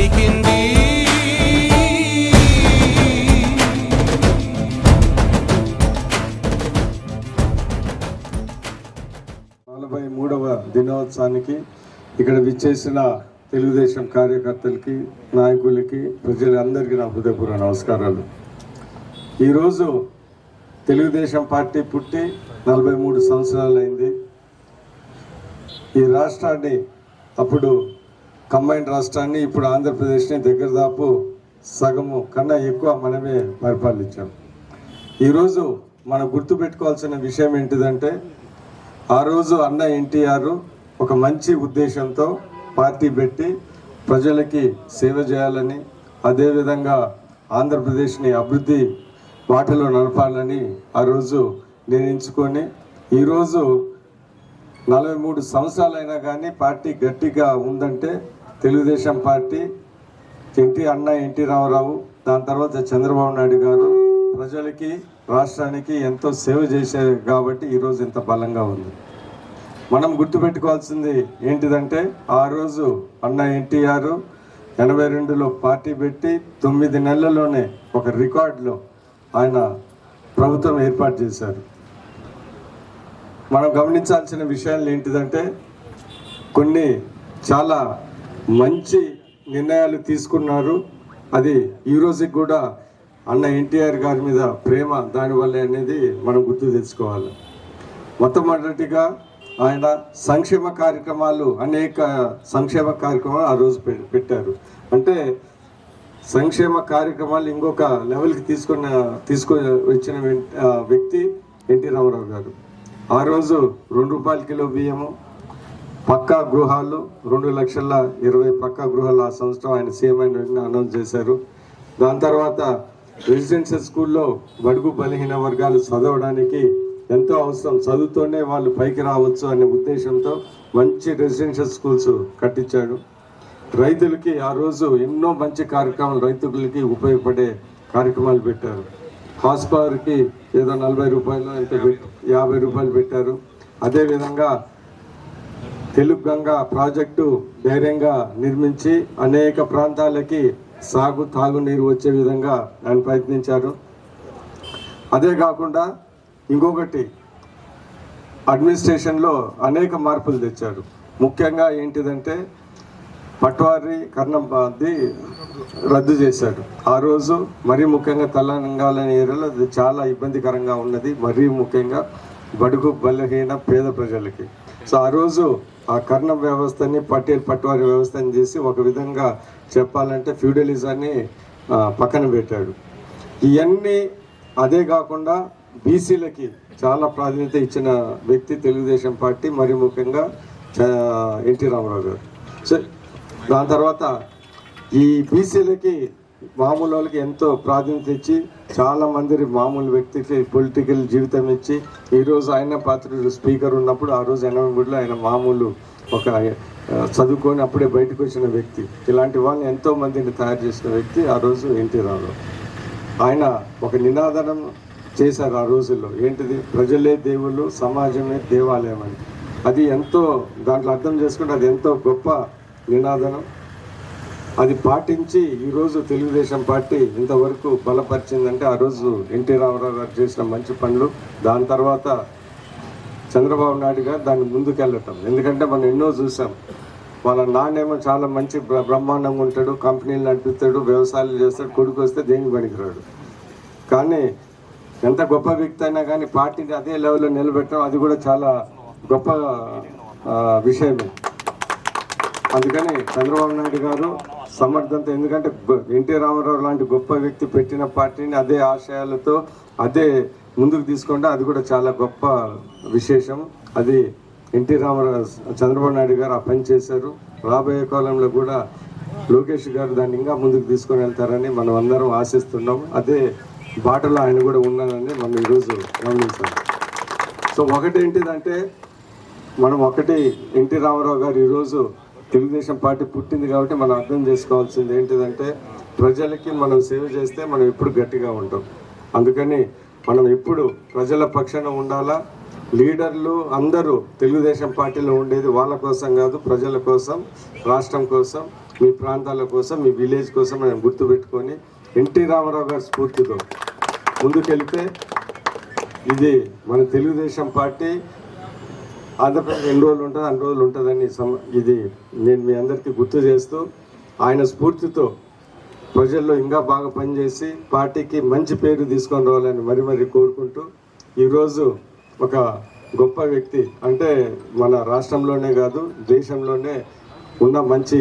పలికింది నలభై మూడవ దినోత్సవానికి ఇక్కడ విచ్చేసిన తెలుగుదేశం కార్యకర్తలకి నాయకులకి ప్రజలందరికీ నా హృదయపూర్వ నమస్కారాలు. ఈరోజు తెలుగుదేశం పార్టీ పుట్టి నలభై మూడు సంవత్సరాలైంది. ఈ రాష్ట్రాన్ని అప్పుడు కంబైన్ రాష్ట్రాన్ని ఇప్పుడు ఆంధ్రప్రదేశ్ని దగ్గర దాపు సగము కన్నా ఎక్కువ మనమే పరిపాలించాం. ఈరోజు మనం గుర్తుపెట్టుకోవాల్సిన విషయం ఏంటిదంటే ఆ రోజు అన్న ఎన్టీఆర్ ఒక మంచి ఉద్దేశంతో పార్టీ పెట్టి ప్రజలకి సేవ చేయాలని అదేవిధంగా ఆంధ్రప్రదేశ్ని అభివృద్ధి బాటలో నడపాలని ఆ రోజు నిర్ణయించుకొని ఈరోజు నలభై మూడు సంవత్సరాలైనా కానీ పార్టీ గట్టిగా ఉందంటే తెలుగుదేశం పార్టీ ఎన్టీ అన్న ఎన్టీ రామారావు దాని తర్వాత చంద్రబాబు నాయుడు గారు ప్రజలకి రాష్ట్రానికి ఎంతో సేవ చేశారు కాబట్టి ఈరోజు ఇంత బలంగా ఉంది. మనం గుర్తుపెట్టుకోవాల్సింది ఏంటిదంటే ఆ రోజు అన్న ఎన్టీఆర్ ఎనభై రెండులో పార్టీ పెట్టి తొమ్మిది నెలల్లోనే ఒక రికార్డులో ఆయన ప్రభుత్వం ఏర్పాటు చేశారు. మనం గమనించాల్సిన విషయాలు ఏంటిదంటే కొన్ని చాలా మంచి నిర్ణయాలు తీసుకున్నారు. అది ఈరోజుకి కూడా అన్న ఎన్టీఆర్ గారి మీద ప్రేమ దానివల్లే అనేది మనం గుర్తు తెచ్చుకోవాలి. మొట్టమొదటిగా ఆయన సంక్షేమ కార్యక్రమాలు అనేక సంక్షేమ కార్యక్రమాలు ఆ రోజు పె- పెట్టారు. అంటే సంక్షేమ కార్యక్రమాలు ఇంకొక లెవెల్కి తీసుకున్న తీసుకు వచ్చిన వ్యక్తి ఎన్టీ రామారావు గారు. ఆ రోజు రెండు రూపాయల కిలో బియ్యము పక్కా గృహాలు రెండు లక్షల ఇరవై పక్కా గృహాలు ఆ సంవత్సరం ఆయన సీఎం అయిన వెంటనే అనౌన్స్ చేశారు. దాని తర్వాత రెసిడెన్షియల్ స్కూల్లో బడుగు బలహీన వర్గాలు చదవడానికి ఎంతో అవసరం. చదువుతూనే వాళ్ళు పైకి రావచ్చు అనే ఉద్దేశంతో మంచి రెసిడెన్షియల్ స్కూల్స్ కట్టించాడు. రైతులకి ఆ రోజు ఎన్నో మంచి కార్యక్రమాలు రైతులకి ఉపయోగపడే కార్యక్రమాలు పెట్టారు. హాస్పవర్కి ఏదో నలభై రూపాయలు ఎంత యాభై రూపాయలు పెట్టారు. అదేవిధంగా తెలుగు గంగా ప్రాజెక్టు ధైర్యంగా నిర్మించి అనేక ప్రాంతాలకి సాగు తాగునీరు వచ్చే విధంగా ఆయన ప్రయత్నించారు. అదే కాకుండా ఇంకొకటి అడ్మినిస్ట్రేషన్లో అనేక మార్పులు తెచ్చారు. ముఖ్యంగా ఏంటిదంటే పట్వారి కర్ణంది రద్దు చేశాడు ఆ రోజు మరీ ముఖ్యంగా తెలంగాణ ఏరియాలో అది చాలా ఇబ్బందికరంగా ఉన్నది. మరీ ముఖ్యంగా బడుగు బలహీన పేద ప్రజలకి. సో ఆ రోజు ఆ కర్ణ వ్యవస్థని పటేల్ పట్వారి వ్యవస్థని చేసి ఒక విధంగా చెప్పాలంటే ఫ్యూడలిజాన్ని పక్కన పెట్టాడు. ఇవన్నీ అదే కాకుండా బీసీలకి చాలా ప్రాధాన్యత ఇచ్చిన వ్యక్తి తెలుగుదేశం పార్టీ మరి ముఖ్యంగా చ- ఎన్టీ రామారావు గారు. సో దాని తర్వాత ఈ బీసీలకి మామూలు వాళ్ళకి ఎంతో ప్రాధాన్యత ఇచ్చి చాలా మంది మామూలు వ్యక్తికి పొలిటికల్ జీవితం ఇచ్చి ఈరోజు ఆయన పాత్రుడు స్పీకర్ ఉన్నప్పుడు ఆ రోజు ఎనభై మూడులో ఆయన మామూలు ఒక చదువుకొని అప్పుడే బయటకు వచ్చిన వ్యక్తి. ఇలాంటి వాళ్ళని ఎంతో మందిని తయారు చేసిన వ్యక్తి ఆ రోజు ఎన్టీ రావు ఆయన ఒక నినాదనం చేశారు ఆ రోజుల్లో. ఏంటిది? ప్రజలే దేవుళ్ళు సమాజమే దేవాలయం అని. అది ఎంతో దాంట్లో అర్థం చేసుకుంటే అది ఎంతో గొప్ప నినాదనం. అది పాటించి ఈరోజు తెలుగుదేశం పార్టీ ఇంతవరకు బలపరిచిందంటే ఆ రోజు ఎన్టీ రామారావు గారు చేసిన మంచి పనులు. దాని తర్వాత చంద్రబాబు నాయుడు గారు దాన్ని ముందుకెళ్ళటం. ఎందుకంటే మనం ఎన్నో చూసాం. వాళ్ళ నాన్నేమో చాలా మంచి బ్ర- బ్రహ్మాండంగా ఉంటాడు కంపెనీలు నడిపిస్తాడు వ్యవసాయాలు చేస్తాడు కొడుకు వస్తే దేనికి పనికిరాడు. కానీ ఎంత గొప్ప వ్యక్తి అయినా కానీ పార్టీని అదే లెవెల్లో నిలబెట్టడం అది కూడా చాలా గొప్ప విషయమే. అందుకని చంద్రబాబు నాయుడు గారు సమర్థంతో ఎందుకంటే ఎన్టీ రామారావు లాంటి గొప్ప వ్యక్తి పెట్టిన పార్టీని అదే ఆశయాలతో అదే ముందుకు తీసుకుంటే అది కూడా చాలా గొప్ప విశేషం. అది ఎన్టీ రామారావు చంద్రబాబు నాయుడు గారు ఆ పని చేశారు. రాబోయే కాలంలో కూడా లోకేష్ గారు దాన్ని ఇంకా ముందుకు తీసుకొని వెళ్తారని మనం అందరం ఆశిస్తున్నాం అదే బాటలో ఆయన కూడా ఉన్నారని మనం ఈరోజు గమనించాం సో ఒకటి ఏంటిదంటే మనం ఒకటి ఎన్టీ రామారావు గారు ఈరోజు తెలుగుదేశం పార్టీ పుట్టింది కాబట్టి మనం అర్థం చేసుకోవాల్సింది ఏంటిదంటే ప్రజలకి మనం సేవ చేస్తే మనం ఎప్పుడు గట్టిగా ఉంటాం. అందుకని మనం ఎప్పుడు ప్రజల పక్షాన ఉండాలా? లీడర్లు అందరూ తెలుగుదేశం పార్టీలో ఉండేది వాళ్ళ కోసం కాదు ప్రజల కోసం రాష్ట్రం కోసం మీ ప్రాంతాల కోసం మీ విలేజ్ కోసం మనం గుర్తుపెట్టుకొని ఎన్టీ రామారావు గారి స్ఫూర్తితో ముందుకెళ్తే ఇది మన తెలుగుదేశం పార్టీ ఆంధ్రప్రదేశ్ ఎన్ని రోజులు ఉంటుంది అన్ని రోజులు ఉంటుందని ఇది నేను మీ అందరికీ గుర్తు చేస్తూ ఆయన స్ఫూర్తితో ప్రజల్లో ఇంకా బాగా పనిచేసి పార్టీకి మంచి పేరు తీసుకొని రావాలని మరి మరి కోరుకుంటూ ఈరోజు ఒక గొప్ప వ్యక్తి అంటే మన రాష్ట్రంలోనే కాదు దేశంలోనే ఉన్న మంచి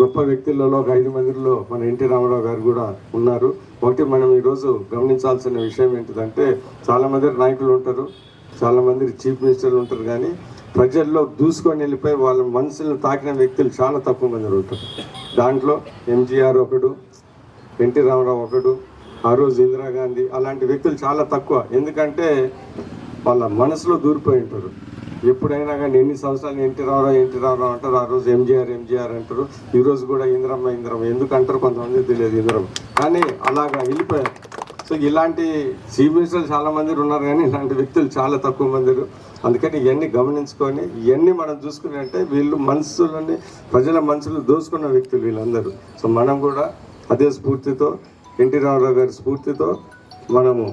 గొప్ప వ్యక్తులలో ఒక ఐదు మందిలో మన ఎన్టీ రామారావు గారు కూడా ఉన్నారు. ఒకటి మనం ఈరోజు గమనించాల్సిన విషయం ఏంటిదంటే చాలామంది నాయకులు ఉంటారు. చాలా మంది చీఫ్ మినిస్టర్లు ఉంటారు కానీ ప్రజల్లో దూసుకొని వెళ్ళిపోయి వాళ్ళ మనసులను తాకిన వ్యక్తులు చాలా తక్కువ మంది ఉంటారు. దాంట్లో ఎంజీఆర్ ఒకడు ఎన్టీ రామారావు ఒకడు ఆ రోజు ఇందిరాగాంధీ అలాంటి వ్యక్తులు చాలా తక్కువ. ఎందుకంటే వాళ్ళ మనసులో దూరిపోయి ఉంటారు. ఎప్పుడైనా కానీ ఎన్ని సంవత్సరాలు ఎన్టీ రామారావు ఎన్టీ రామారావు అంటారు ఆ రోజు ఎంజీఆర్ ఎంజీఆర్ అంటారు. ఈరోజు కూడా ఇందిరమ్మ ఇందిరమ్మ. ఎందుకు అంటారు కొంతమంది తెలియదు ఇందిరమ్మ. కానీ అలాగా వెళ్ళిపోయారు. సో ఇలాంటి చీఫ్ మినిస్టర్లు చాలా మంది ఉన్నారు కానీ ఇలాంటి వ్యక్తులు చాలా తక్కువ మంది అందుకని ఇవన్నీ గమనించుకొని ఇవన్నీ మనం చూసుకుని అంటే వీళ్ళు మనసులని ప్రజల మనసులు దోసుకున్న వ్యక్తులు వీళ్ళందరూ. సో మనం కూడా అదే స్ఫూర్తితో ఎన్టీ రామారావు గారి స్ఫూర్తితో మనము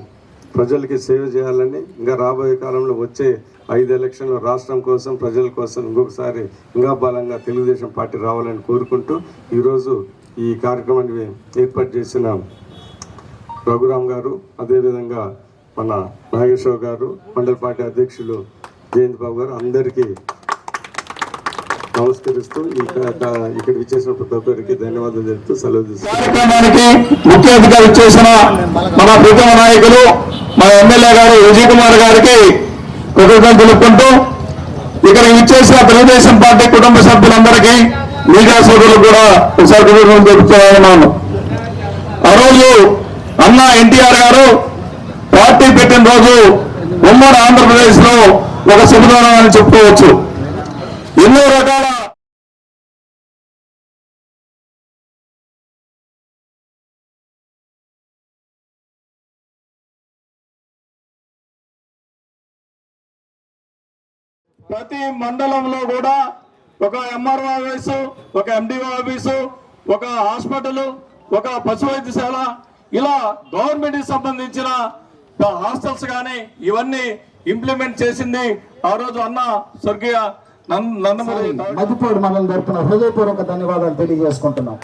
ప్రజలకి సేవ చేయాలని ఇంకా రాబోయే కాలంలో వచ్చే ఐదు ఎలక్షన్లు రాష్ట్రం కోసం ప్రజల కోసం ఇంకొకసారి ఇంకా బలంగా తెలుగుదేశం పార్టీ రావాలని కోరుకుంటూ ఈరోజు ఈ కార్యక్రమాన్ని ఏర్పాటు చేసిన రఘురామ్ గారు అదేవిధంగా మన నాగేశ్వర గారు మండల పార్టీ అధ్యక్షులు జయంత్ బాబు గారు అందరికీ నమస్కరిస్తూ ఇక్కడ విచ్చేసిన ప్రతి ఒక్కరికి ధన్యవాదాలు తెలుపుతూ సెలవు తీసుకుంటాను ముఖ్య అతిథిగా చేసిన మన ప్రీతమ నాయకులు మన ఎమ్మెల్యే గారు విజయ్ కుమార్ గారికి కృతజ్ఞతలు తెలుపుకుంటూ ఇక్కడ ఇచ్చేసిన తెలుగుదేశం పార్టీ కుటుంబ సభ్యులందరికీ మీడియా సోదరులు కూడా ఒకసారి కృతజ్ఞతలు తెలుపుతున్నాను ఆ రోజు అన్న ఎన్టీఆర్ గారు పార్టీ పెట్టిన రోజు ఉమ్మడి ఆంధ్రప్రదేశ్లో ఒక శుభదానం అని చెప్పుకోవచ్చు. ఎన్నో రకాల ప్రతి మండలంలో కూడా ఒక ఎంఆర్ఓ ఆఫీసు ఒక ఎండిఓ ఆఫీసు ఒక హాస్పిటల్ ఒక పశు వైద్యశాల ఇలా గవర్నమెంట్కి సంబంధించిన హాస్టల్స్ కానీ ఇవన్నీ ఇంప్లిమెంట్ చేసింది ఆ రోజు అన్న స్వర్గీయ నందమూరి. మధ్యపూడి మనం తరపున హృదయపూర్వక ధన్యవాదాలు తెలియజేసుకుంటున్నాం.